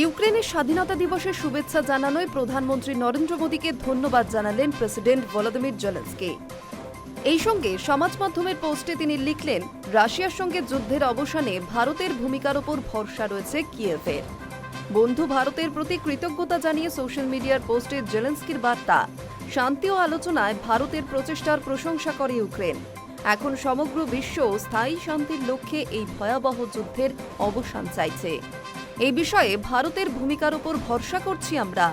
ইউক্রেনের স্বাধীনতা দিবসের শুভেচ্ছা জানানোয় প্রধানমন্ত্রী নরেন্দ্র মোদীকে ধন্যবাদ জানালেন প্রেসিডেন্ট ভলোদিমির জেলেন্সকি। এই সঙ্গে সমাজ মাধ্যমের পোস্টে তিনি লিখলেন, রাশিয়ার সঙ্গে যুদ্ধের অবসানে ভারতের ভূমিকার ওপর ভরসা রয়েছে কিয়েভের বন্ধু ভারতের প্রতি কৃতজ্ঞতা জানিয়ে সোশ্যাল মিডিয়ার পোস্টে জেলেন্সকির বার্তা, শান্তি ও আলোচনায় ভারতের প্রচেষ্টার প্রশংসা করে ইউক্রেন। এখন সমগ্র বিশ্ব স্থায়ী শান্তির লক্ষ্যে এই ভয়াবহ যুদ্ধের অবসান চাইছে। এই বিষয়ে ভারতের ভূমিকার উপর ভরসা করছি আমরা।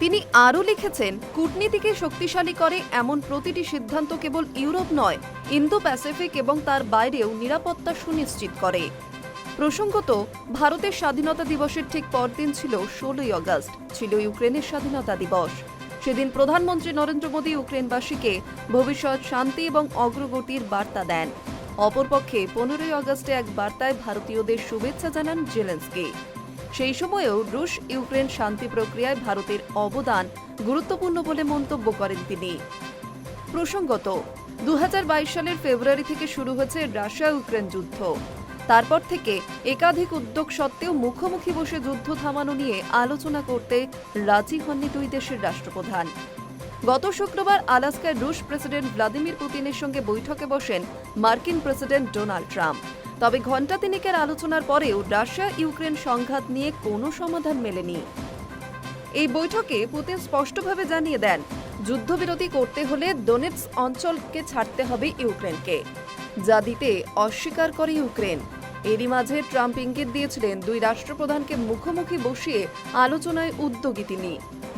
তিনি আরও লিখেছেন, কূটনীতিকে শক্তিশালী করে এমন প্রতিটি সিদ্ধান্ত কেবল ইউরোপ নয় ইন্দো প্যাসিফিক এবং তার বাইরেও নিরাপত্তা সুনিশ্চিত করে। প্রসঙ্গত, ভারতের স্বাধীনতা দিবসের ঠিক পরদিন ছিল ষোলোই আগস্ট ছিল ইউক্রেনের স্বাধীনতা দিবস। সেদিন প্রধানমন্ত্রী নরেন্দ্র মোদী ইউক্রেনবাসীকে ভবিষ্যৎ শান্তি এবং অগ্রগতির বার্তা দেন। অপরপক্ষে পনেরোই আগস্টে এক বার্তায় ভারতীয়দের শুভেচ্ছা জানান জেলেন্সকি। সেই সময়েও রুশ ইউক্রেন শান্তি প্রক্রিয়ায় ভারতের অবদান গুরুত্বপূর্ণ বলে মন্তব্য করেন তিনি। প্রসঙ্গত দু হাজার বাইশ সালের ফেব্রুয়ারি থেকে শুরু হয়েছে রাশিয়া ইউক্রেন যুদ্ধ। তারপর থেকে একাধিক উদ্যোগ সত্ত্বেও মুখোমুখি বসে যুদ্ধ থামানো নিয়ে আলোচনা করতে রাজি হননি দুই দেশের রাষ্ট্রপ্রধান। গত শুক্রবার আলাস্কায় রুশ প্রেসিডেন্ট ভ্লাদিমির পুতিনের সঙ্গে বৈঠকে বসেন মার্কিন প্রেসিডেন্ট ডোনাল্ড ট্রাম্প। তবে ঘণ্টা তিনেকের আলোচনার পরেও রাশিয়া ইউক্রেন সংঘাত নিয়ে কোনো সমাধান মেলেনি। এই বৈঠকে পুতিন স্পষ্টভাবে জানিয়ে দেন, যুদ্ধবিরতি করতে হলে ডোনেটস অঞ্চলকে ছাড়তে হবে ইউক্রেনকে। যা দিতে অস্বীকার করে ইউক্রেন। এরই মাঝে ট্রাম্প ইঙ্গিত দিয়েছিলেন, দুই রাষ্ট্রপ্রধানকে মুখোমুখি বসিয়ে আলোচনায় উদ্যোগী তিনি।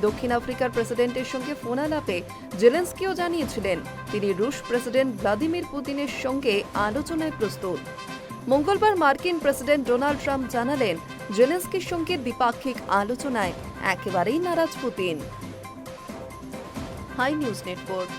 দক্ষিণ আফ্রিকার প্রেসিডেন্টের সঙ্গে ফোন আলাপে জেলেন্সকিও জানিয়েছিলেন, তিনি রুশ প্রেসিডেন্ট ভ্লাদিমির পুতিনের সঙ্গে আলোচনায় প্রস্তুত। মঙ্গলবার মার্কিন প্রেসিডেন্ট ডোনাল্ড ট্রাম্প জানালেন, জেলেন্সকির সঙ্গে দ্বিপাক্ষিক আলোচনায় একেবারেই নারাজ পুতিন। High news network.